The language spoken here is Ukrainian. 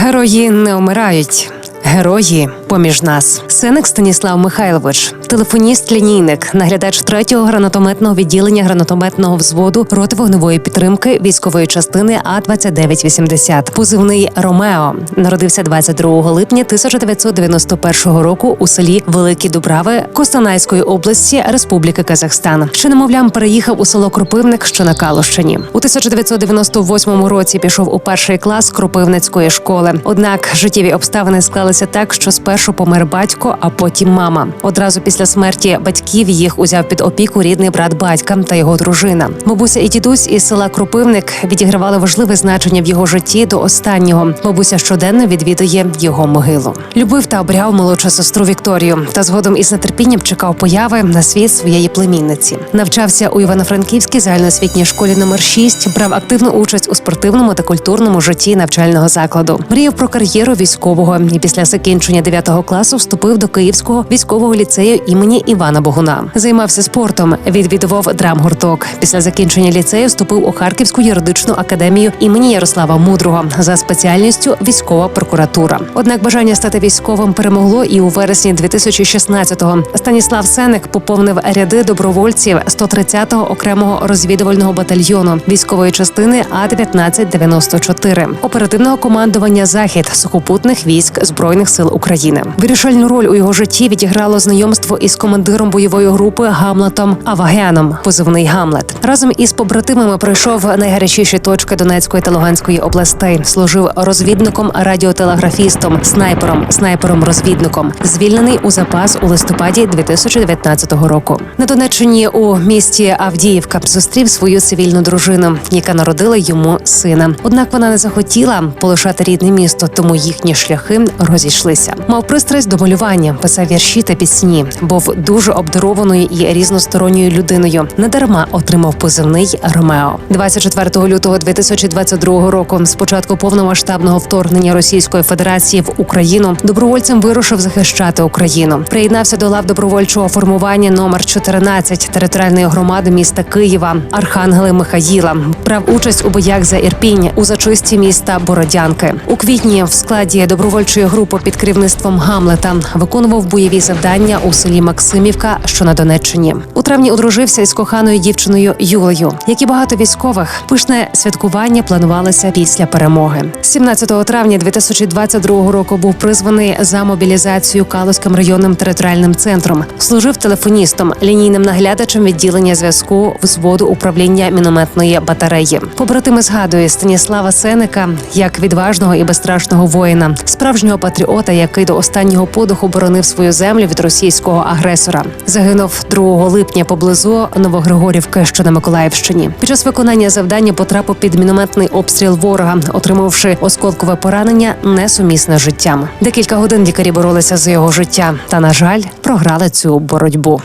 Герої не вмирають. Герої поміж нас. Сеник Станіслав Михайлович, телефоніст, лінійник, наглядач третього гранатометного відділення гранатометного взводу роти вогневої підтримки військової частини А 2980 Позивний Ромео народився 22 липня 1991 року у селі Великі Дубрави Костанайської області Республіки Казахстан. Ще немовлям переїхав у село Кропивник, що на Калущині. У 1998 році пішов у перший клас Кропивницької школи. Однак життєві обставини склалися так, що спершу помер батько, а потім мама. Одразу після смерті батьків їх узяв під опіку рідний брат батька та його дружина. Бабуся і дідусь із села Кропивник відігравали важливе значення в його житті до останнього. Бабуся щоденно відвідує його могилу. Любив та обряв молодшу сестру Вікторію та згодом із нетерпінням чекав появи на світ своєї племінниці. Навчався у Івано-Франківській загальноосвітній школі номер 6 брав активну участь у спортивному та культурному житті навчального закладу. Мріяв про кар'єру військового і після закінчення 9 класу вступив до Київського військового ліцею імені Івана Богуна. Займався спортом, відвідував драмгурток. Після закінчення ліцею вступив у Харківську юридичну академію імені Ярослава Мудрого за спеціальністю військова прокуратура. Однак бажання стати військовим перемогло, і у вересні 2016-го Станіслав Сеник поповнив ряди добровольців 130-го окремого розвідувального батальйону військової частини А 1994 оперативного командування Захід сухопутних військ збройних сил України. Вирішальну роль у його житті відіграло знайомство із командиром бойової групи Гамлетом Авагеном, позивний Гамлет. Разом із побратимами пройшов найгарячіші точки Донецької та Луганської областей. Служив розвідником, радіотелеграфістом, снайпером, снайпером-розвідником. Звільнений у запас у листопаді 2019 року. На Донеччині у місті Авдіївка зустрів свою цивільну дружину, яка народила йому сина. Однак вона не захотіла полишати рідне місто, тому їхні шляхи розійшлися. Мав пристрасть до малювання, писав вірші та пісні. Був дуже обдарованою і різносторонньою людиною. Недарма отримав позивний Ромео. 24 лютого 2022 року. З початку повномасштабного вторгнення Російської Федерації в Україну добровольцем вирушив захищати Україну. Приєднався до лав добровольчого формування номер 14 територіальної громади міста Києва Архангели Михаїла. Брав участь у боях за Ірпінь у зачисті міста Бородянки. У квітні в складі добровольчої групи під керівництвом Гамлета виконував бойові завдання у селі Максимівка, що на Донеччині. У травні одружився із коханою дівчиною Юлею. Як і багато військових, пишне святкування планувалося після перемоги. 17 травня 2022 року був призваний за мобілізацію Калузьким районним територіальним центром. Служив телефоністом, лінійним наглядачем відділення зв'язку взводу управління мінометної батареї. Побратими згадує Станіслава Сеника як відважного і безстрашного воїна, справжнього патріота, який до останнього подиху боронив свою землю від російського агресора. Загинув 2 липня поблизу Новогригорівки, що на Миколаївщині. Під час виконання завдання потрапив під мінометний обстріл ворога, отримавши осколкове поранення, несумісне з життям. Декілька годин лікарі боролися за його життя, та на жаль, програли цю боротьбу.